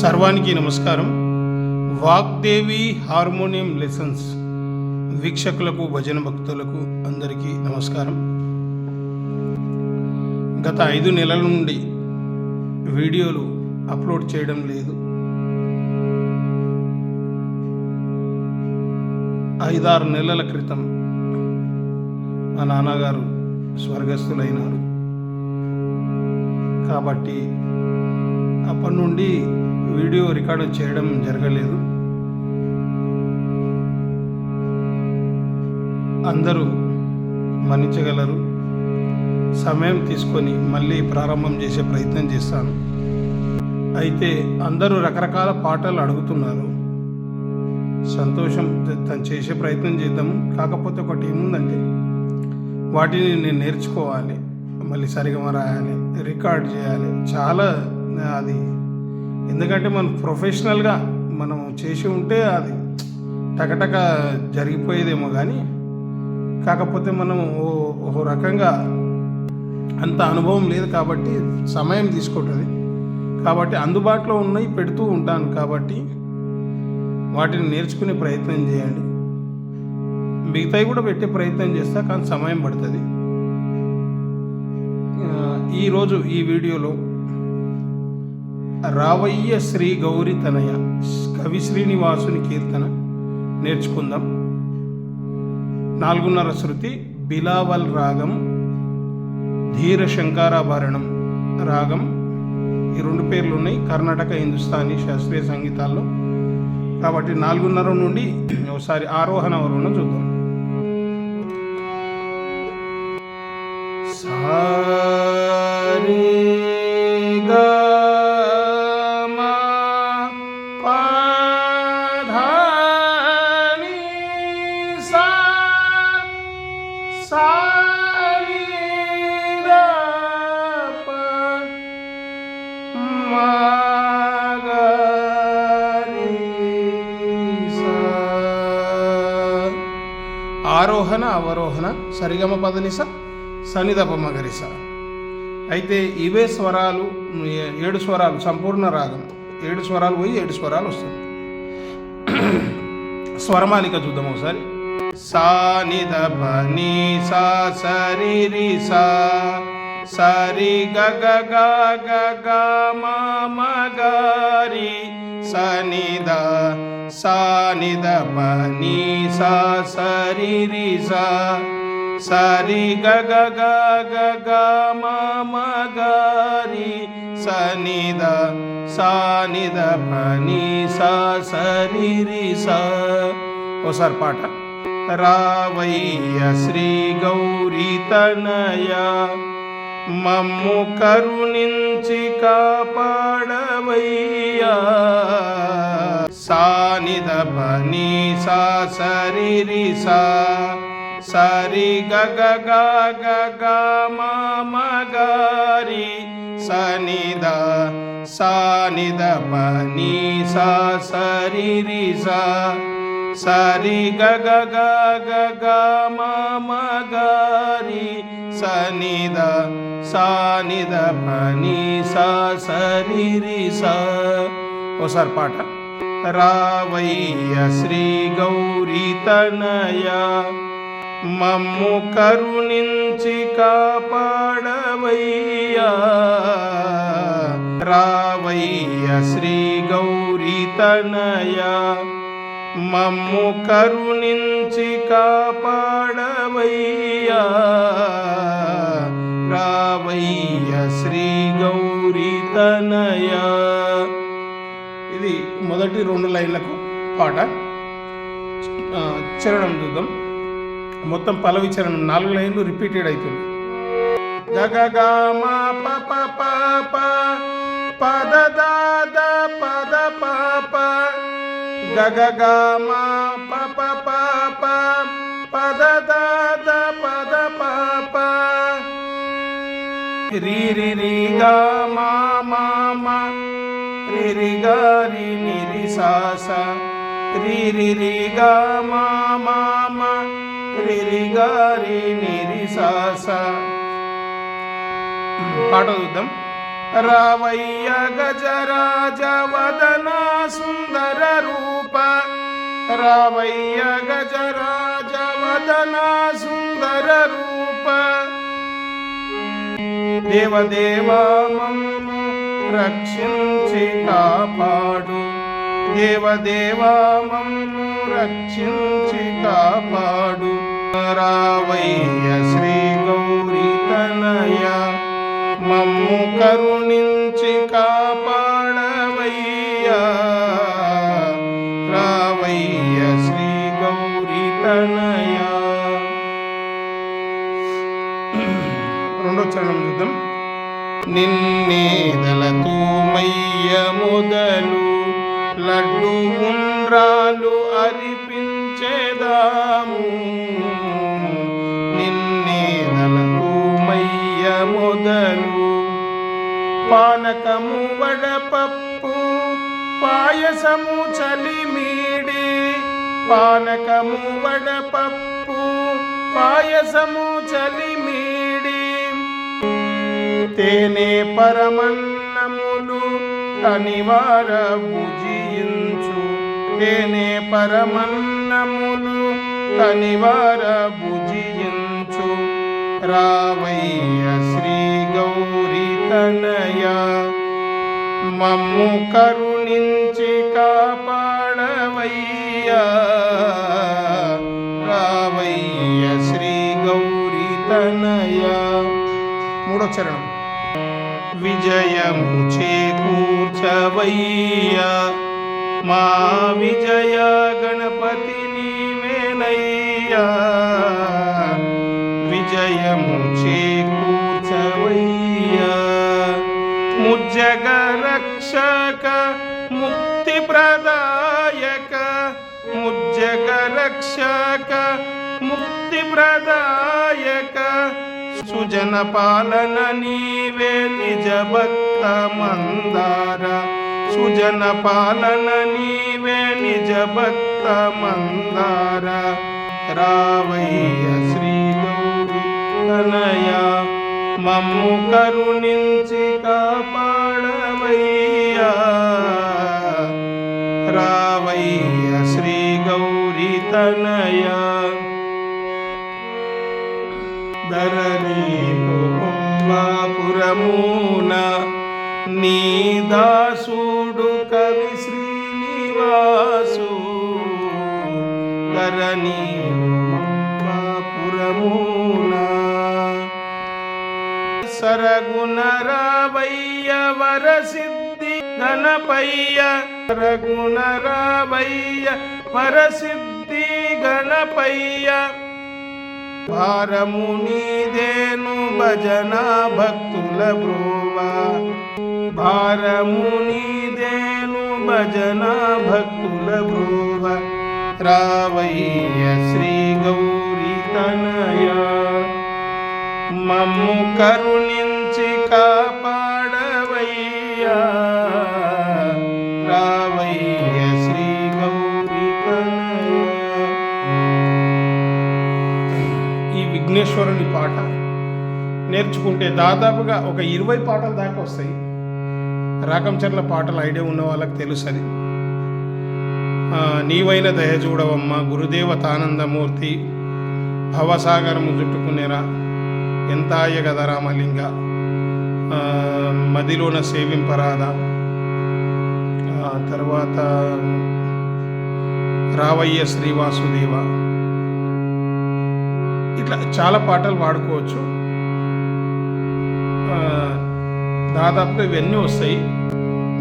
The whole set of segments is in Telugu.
సర్వానికి నమస్కారం. వాగ్దేవి హార్మోనియం లెసన్స్ వీక్షకులకు భజన భక్తులకు అందరికీ నమస్కారం. గత ఐదు నెలల నుండి వీడియోలు అప్లోడ్ చేయడం లేదు. ఐదారు నెలల క్రితం మా నాన్నగారు స్వర్గస్థులైనారు. కాబట్టి అప్పటి నుండి వీడియో రికార్డు చేయడం జరగలేదు. అందరూ మన్నించగలరు. సమయం తీసుకొని మళ్ళీ ప్రారంభం చేసే ప్రయత్నం చేస్తాను. అయితే అందరూ రకరకాల పాటలు అడుగుతున్నారు. సంతోషం తను చేసే ప్రయత్నం చేద్దాం. కాకపోతే ఒకటి ఏముందంటే వాటిని నేను నేర్చుకోవాలి. మళ్ళీ సరిగమ రాయాలి రికార్డ్ చేయాలి. చాలా అది ఎందుకంటే మనం ప్రొఫెషనల్గా మనం చేసి ఉంటే అది టకటక జరిగిపోయేదేమో కానీ కాకపోతే మనం ఓ ఓ రకంగా అంత అనుభవం లేదు కాబట్టి సమయం తీసుకుంటుంది. కాబట్టి అందుబాటులో ఉన్నవి పెడుతూ ఉంటాను కాబట్టి వాటిని నేర్చుకునే ప్రయత్నం చేయండి. మిగతాయి కూడా పెట్టే ప్రయత్నం చేస్తా కానీ సమయం పడుతుంది. ఈరోజు ఈ వీడియోలో రావయ్య శ్రీ గౌరి తనయ కవి శ్రీనివాసుని కీర్తన నేర్చుకుందాం. నాలుగున్నర శృతి బిలావల్ రాగం ధీర శంకారాభరణం రాగం. ఈ రెండు పేర్లు ఉన్నాయి కర్ణాటక హిందుస్థానీ శాస్త్రీయ సంగీతాల్లో. కాబట్టి నాలుగున్నర నుండి ఒకసారి ఆరోహణ వరుణ చూద్దాం. సారే ఆరోహణ అవరోహణ సరిగమ పదనిస సనిదప మగరిస అయితే ఇవే స్వరాలు ఏడు స్వరాలు సంపూర్ణ రాగం. ఏడు స్వరాలు పోయి ఏడు స్వరాలు వస్తుంది స్వరమాలిక చూద్దాం ఒకసారి. సా నిద ని సా సరి రి సా. సరి గ గ గ గ గ మ గ రి. సనిద సానిద పని సా సరి రి సా సరి గ గ గ గ గ మ సా సా సరి రి సా ఓసారి పాట రావయ్య శ్రీ గౌరీ తనయ మమ్ము కరుణించి కాపాడవయ్య సానిద సా సరి రి సా. సరి గ గ గ గ గ మ మ గ రి. సనిద సానిద పని సా సరి రి సా. సరి గ గ గ గ గ మ మ గ రి. సనిద సానిద పని సా సరి రి సా. ఓసారి పాట. రావయ్య శ్రీ గౌరీ తనయ. మమ్ము కరుణించి కాపాడవయ్యా. రావయ్య శ్రీ గౌరీ తనయ. మమ్ము కరుణించి కాపాడవయ్యా. రావయ్య శ్రీ గౌరీ తనయా. ఇది మొదటి రెండు లైన్లకు పాట. చరణం చూద్దాం. మొత్తం పలవి చరణం నాలుగు లైన్లు రిపీటెడ్ అవుతుంది గగగామా గ పద దాద పద ప పద దాద పద రి రి రి మా మా మా మ రి రి గ రి ని రి సా సా రి రి రి గ మ పాట చూద్దాం రావయ్య గజరాజ వదన సుందర రూప. రావయ్య గజరాజ వదన సుందర రూప. దేవదేవా మమ్ము రక్షించి కాపాడు దేవదేవా మమ్ము రక్షించి కాపాడు రావయ్య శ్రీ గౌరీ తనయ. మమ్ము కరుణించి నిన్నేదలతో మయ్య మొదలు లడ్డు ఉండ్రాలు అరిపించేదాము. నిన్నేదలతో మయ్య మొదలు పానకము వడపప్పు పాయసము చలిమీడి పానకము వడపప్పు పాయసము చలిమీడి తేనే పరమన్నములు అనివార భుజించు. తేనే పరమన్నములు అనివార భుజించు. రావయ్య శ్రీ గౌరీ తనయ మమ్ము కరుణించి కాపాడవయ్యా. రావయ్య శ్రీ గౌరీ తనయ. మూడో చరణం. విజయము చేకూర్చవయ్యా మా విజయ గణపతి నీవేనయ్యా విజయము చేకూర్చవయ్యా ముజ్జగ రక్షక ముక్తి ప్రదాయక ముజ్జగ రక్షక ముక్తి ప్రదాయక सुजनपालननी वे निजबत्तमन्दार सुजनपालननी वे निजबत्त मन्दार रावय श्री गौरि तुनया मम करुणीं चिता నీ దాసుడు కవి శ్రీనివాసు. ధరణి కుంభాపురమున సరగుణ రావయ్య వరసిద్ధి గణపయ్య. సరగుణ రావయ్య వరసిద్ధి గణపయ్య. భారముని దేను భజన భక్తుల బ్రోవా. భారము నీదేను భజన భక్తుల భూవ రావయ్య శ్రీ గౌరీ తనయ. మమ్ము కరుణించి కాపాడవయ్యా. రావయ్య శ్రీ గౌరీ తనయ. ఈ విఘ్నేశ్వరుని పాట నేర్చుకుంటే దాదాపుగా ఒక ఇరవై పాటల దాకా వస్తాయి. రాకంచర్ల పాటలు ఐడియా ఉన్న వాళ్ళకి తెలుసది. నీవైన దయ చూడవమ్మ గురుదేవ తానందమూర్తి భవసాగరము చుట్టుకునేరా ఎంతాయ గద రామలింగ మదిలోన సేవింపరాద. తర్వాత రావయ్య శ్రీవాసుదేవ. ఇట్లా చాలా పాటలు పాడుకోవచ్చు. దాదాపుగా ఇవన్నీ వస్తాయి.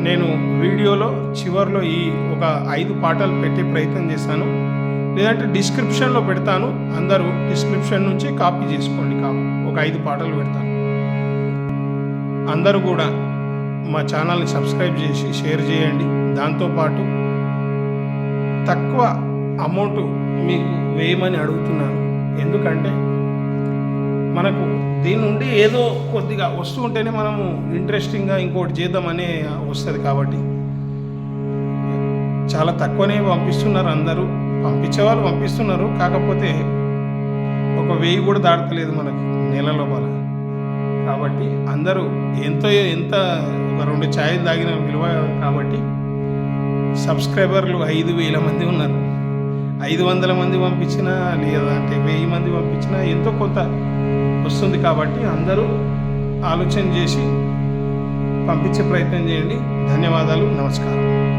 నేను వీడియోలో చివరిలో ఈ ఒక ఐదు పాటలు పెట్టే ప్రయత్నం చేశాను. లేదంటే డిస్క్రిప్షన్లో పెడతాను. అందరూ డిస్క్రిప్షన్ నుంచి కాపీ చేసుకోండి కాపీ ఒక ఐదు పాటలు పెడతాను. అందరూ కూడా మా ఛానల్ని సబ్స్క్రైబ్ చేసి షేర్ చేయండి. దాంతోపాటు తక్కువ అమౌంట్ మీకు వేయమని అడుగుతున్నాను. ఎందుకంటే మనకు దీని నుండి ఏదో కొద్దిగా వస్తూ ఉంటేనే మనము ఇంట్రెస్టింగ్గా ఇంకోటి చేద్దామనే వస్తుంది కాబట్టి. చాలా తక్కువనే పంపిస్తున్నారు అందరూ. పంపించే వాళ్ళు పంపిస్తున్నారు. కాకపోతే ఒక వెయ్యి కూడా దాటలేదు మనకి నెల లోపల. కాబట్టి అందరూ ఎంతో ఎంత ఒక రెండు ఛాయలు తాగిన విలువ కాబట్టి సబ్స్క్రైబర్లు ఐదు వేల మంది ఉన్నారు. ఐదు వందల మంది పంపించినా లేదంటే వెయ్యి మంది పంపించినా ఎంతో కొంత వస్తుంది కాబట్టి అందరూ ఆలోచన చేసి పంపించే ప్రయత్నం చేయండి. ధన్యవాదాలు. నమస్కారం.